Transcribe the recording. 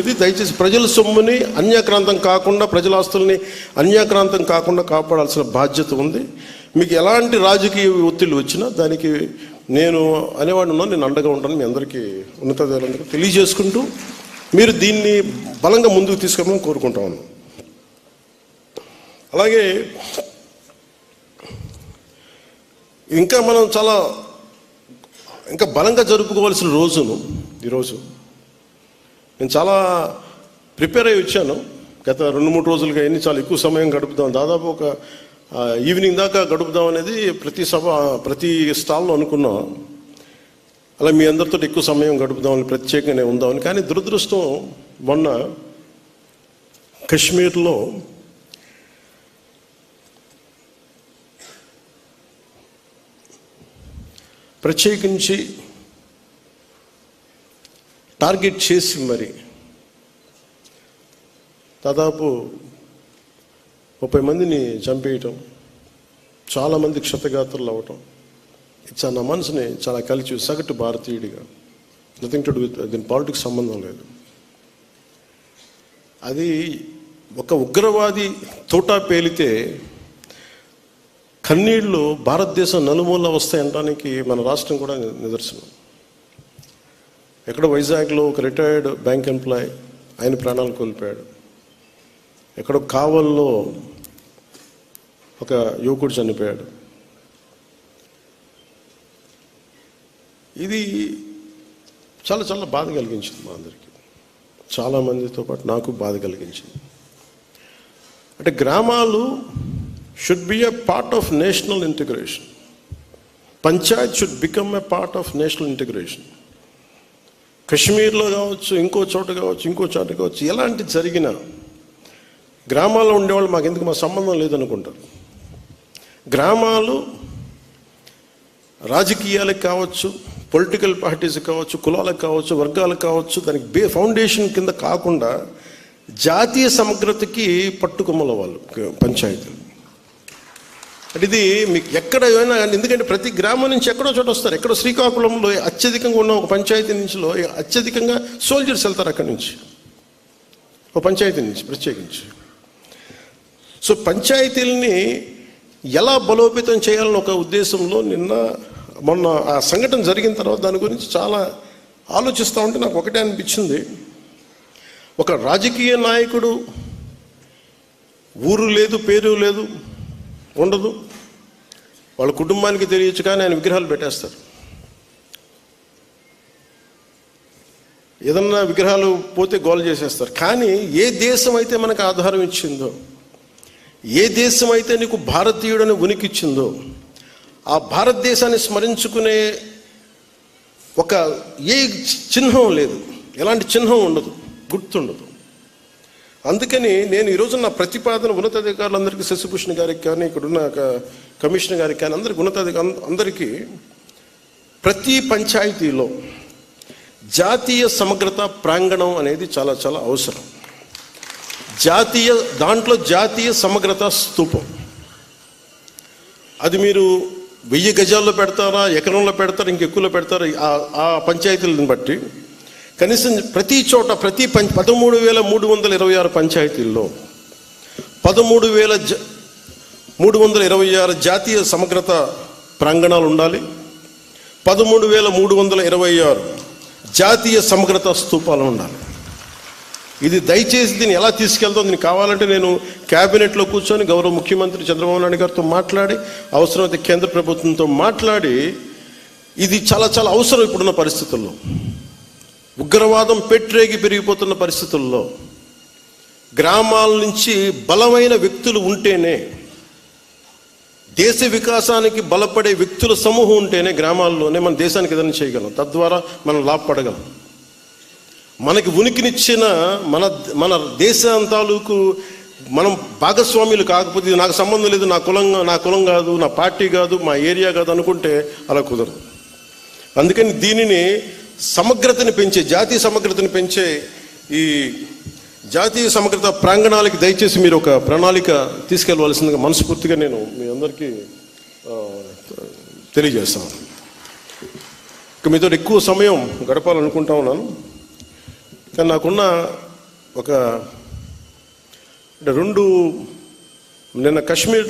ఇది దయచేసి ప్రజల సొమ్ముని అన్యాక్రాంతం కాకుండా ప్రజల ఆస్తుల్ని అన్యాక్రాంతం కాకుండా కాపాడాల్సిన బాధ్యత ఉంది. మీకు ఎలాంటి రాజకీయ ఒత్తిళ్ళు వచ్చినా దానికి నేను అనేవాడిని ఉన్నాను నేను అండగా ఉంటాను మీ అందరికీ ఉన్నతాధికారులందరికీ తెలియజేసుకుంటూ మీరు దీన్ని బలంగా ముందుకు తీసుకెళ్ళమని కోరుకుంటా ఉన్నాను. అలాగే ఇంకా మనం చాలా ఇంకా బలంగా జరుపుకోవాల్సిన రోజును ఈరోజు నేను చాలా ప్రిపేర్ అయ్యి వచ్చాను. గత రెండు మూడు రోజులుగా ఎన్ని చాలా ఎక్కువ సమయం గడుపుదాం. దాదాపు ఒక ఈవినింగ్ దాకా గడుపుదాం అనేది ప్రతి సభ ప్రతి స్టాల్లో అనుకున్నాం. అలా మీ అందరితో ఎక్కువ సమయం గడుపుదామని ప్రత్యేకంగానే ఉందామని. కానీ దురదృష్టం మొన్న కశ్మీర్లో ప్రత్యేకించి టార్గెట్ చేసి మరి. దాదాపు ముప్పై మందిని చంపేయటం చాలామంది క్షతగాత్రులు అవ్వటం చాలా నా మనసుని చాలా కలిసి సగటు భారతీయుడిగా. నథింగ్ టు డూ విత్ దీని పాలిటిక్స్ సంబంధం లేదు. అది ఒక ఉగ్రవాది తోటా పేలితే కన్నీళ్ళు భారతదేశం నలుమూల వస్తాయనడానికి మన రాష్ట్రం కూడా నిదర్శనం. ఎక్కడ వైజాగ్లో ఒక రిటైర్డ్ బ్యాంక్ ఎంప్లాయ్ ఆయన ప్రాణాలు కోల్పోయాడు. ఎక్కడో కావల్లో ఒక యువకుడు చనిపోయాడు. ఇది చాలా చాలా బాధ కలిగించింది మా అందరికీ. చాలామందితో పాటు నాకు బాధ కలిగించింది. అంటే గ్రామాలు should be a part of national integration panchayat should become a part of national integration కశ్మీర్లో కావచ్చు ఇంకో చోట కావచ్చు ఇంకో చోట కావచ్చు ఎలాంటి జరిగినా గ్రామాల్లో ఉండేవాళ్ళు మాకు ఎందుకు మా సంబంధం లేదనుకుంటారు. గ్రామాలు రాజకీయాలకు కావచ్చు పొలిటికల్ పార్టీస్ కావచ్చు కులాలకు కావచ్చు వర్గాలకు కావచ్చు దానికి బే ఫౌండేషన్ కింద కాకుండా జాతీయ సమగ్రతకి పట్టుకొమ్మల వాళ్ళు పంచాయతీలు. అంటే ఇది మీకు ఎక్కడ ఏమైనా కానీ ఎందుకంటే ప్రతి గ్రామం నుంచి ఎక్కడో చోట వస్తారు. ఎక్కడో శ్రీకాకుళంలో అత్యధికంగా ఉన్న ఒక పంచాయతీ నుంచిలో అత్యధికంగా సోల్జర్స్ వెళ్తారు అక్కడి నుంచి. ఒక పంచాయతీ నుంచి ప్రత్యేకించి. సో పంచాయతీలని ఎలా బలోపేతం చేయాలని ఒక ఉద్దేశంలో నిన్న మొన్న ఆ సంఘటన జరిగిన తర్వాత దాని గురించి చాలా ఆలోచిస్తూ ఉంటే నాకు ఒకటే అనిపించింది. ఒక రాజకీయ నాయకుడు ఊరు లేదు పేరు లేదు ఉండదు. వాళ్ళ కుటుంబానికి తెలియచ్చు కానీ ఆయన విగ్రహాలు పెట్టేస్తారు. ఏదన్నా విగ్రహాలు పోతే గోల చేసేస్తారు. కానీ ఏ దేశం అయితే మనకు ఆధారం ఇచ్చిందో ఏ దేశం అయితే నీకు భారతీయుడని ఉనికిచ్చిందో ఆ భారతదేశాన్ని స్మరించుకునే ఒక ఏ చిహ్నం లేదు. ఎలాంటి చిహ్నం ఉండదు గుర్తుండదు. అందుకని నేను ఈరోజు నా ప్రతిపాదన ఉన్నతాధికారులందరికీ శశిభూషణ్ గారికి కానీ ఇక్కడున్న క- కమిషనర్ గారికి కానీ అందరికి ఉన్నతాధికారు అందరికీ ప్రతి పంచాయతీలో జాతీయ సమగ్రత ప్రాంగణం అనేది చాలా చాలా అవసరం. జాతీయ దాంట్లో జాతీయ సమగ్రత స్తూపం అది మీరు వెయ్యి గజాల్లో పెడతారా ఎకరంలో పెడతారా ఇంకెక్కువలో పెడతారా ఆ- ఆ పంచాయతీలను బట్టి కనీసం ప్రతి చోట ప్రతి పంచ పదమూడు వేల మూడు వందల ఇరవై ఆరు పంచాయతీల్లో పదమూడు వేల జ మూడు వందల ఇరవై ఆరు జాతీయ సమగ్రత ప్రాంగణాలు ఉండాలి. పదమూడు వేల మూడు వందల ఇరవై ఆరు జాతీయ సమగ్రత స్థూపాలు ఉండాలి. ఇది దయచేసి దీన్ని ఎలా తీసుకెళ్తాం? దీనికి కావాలంటే నేను క్యాబినెట్లో కూర్చొని గౌరవ ముఖ్యమంత్రి చంద్రబాబు నాయుడు గారితో మాట్లాడి అవసరమైతే కేంద్ర ప్రభుత్వంతో మాట్లాడి ఇది చాలా చాలా అవసరం ఇప్పుడున్న పరిస్థితుల్లో. ఉగ్రవాదం పెట్రేగి పెరిగిపోతున్న పరిస్థితుల్లో గ్రామాల నుంచి బలమైన వ్యక్తులు ఉంటేనే దేశ వికాసానికి బలపడే వ్యక్తుల సమూహం ఉంటేనే గ్రామాల్లోనే మన దేశానికి ఏదైనా చేయగలం. తద్వారా మనం లాభపడగలం. మనకి ఉనికినిచ్చిన మన మన దేశం తాలూకు మనం భాగస్వాములు కాకపోతే ఇది నాకు సంబంధం లేదు నా కులం నా కులం కాదు నా పార్టీ కాదు మా ఏరియా కాదు అనుకుంటే అలా కుదరదు. అందుకని దీనిని సమగ్రతని పెంచే జాతీయ సమగ్రతను పెంచే ఈ జాతీయ సమగ్రత ప్రాంగణాలకి దయచేసి మీరు ఒక ప్రణాళిక తీసుకెళ్ళవలసిందిగా మనస్ఫూర్తిగా నేను మీ అందరికీ తెలియజేస్తాను. ఇక మీతో ఎక్కువ సమయం గడపాలనుకుంటా ఉన్నాను. కానీ నాకున్న ఒక రెండు నిన్న కశ్మీర్లో